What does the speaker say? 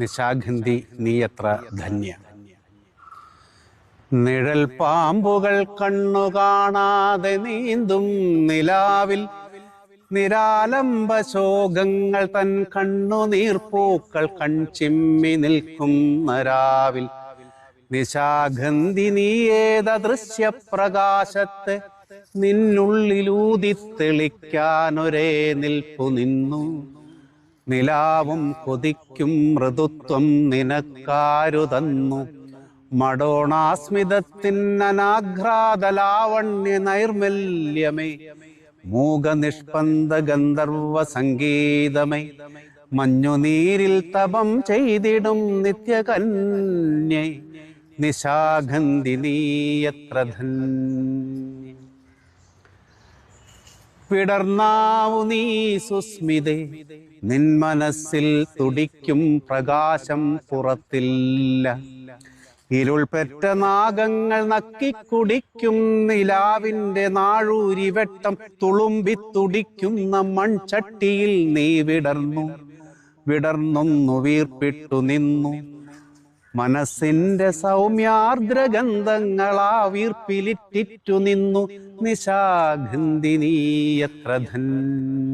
നിശാഗന്ധി നീയത്ര ധന്യ. നിഴൽ പാമ്പുകൾ കണ്ണു കാണാതെ നീന്തും നിലാവിൽ നിരാലംബ ശോകങ്ങൾ തൻ കൺ കൺചിമ്മി നിൽക്കുന്ന രാവിൽ നിശാഗന്ധി നീയേത ദൃശ്യപ്രകാശത്തെ നിന്നുള്ളിലൂതി തെളിക്കാനൊരേ നിൽപ്പു നിന്നു. നിലാവും കൊതിക്കും മൃദുത്വം നിനക്കാരു തന്നു. മടോണാസ്മിതത്തിൻ അനാഘ്രാത ലാവണ്യ നൈർമല്യമേ. മൂകനിഷ്പന്ത ഗന്ധർവ സംഗീതമേ. മഞ്ഞുനീരിൽ തപം ചെയ്തിടും നിത്യകന്യ. നിശാഗന്ധി നീയത്ര ധന്യ. വിടർന്നാവു നീ സുസ്മിതേ. നിൻ മനസ്സിൽ തുടിക്കും പ്രകാശം പുറത്തില്ല. ഇരുൾ പെറ്റ നാഗങ്ങൾ നക്കിക്കുടിക്കും നിലാവിന്റെ നാഴൂരി വെട്ടം തുളുമ്പി തുടിക്കുന്ന മൺചട്ടിയിൽ നീ വിടർന്നു. വിടർന്നൊന്നു വീർപ്പിട്ടു നിന്നു. മനസ്സിന്റെ സൗമ്യാർദ്രഗന്ധങ്ങളാ വീർപ്പിലിറ്റിറ്റു നിന്നു നിശാഗന്ധിനീയത്ര ധന്യ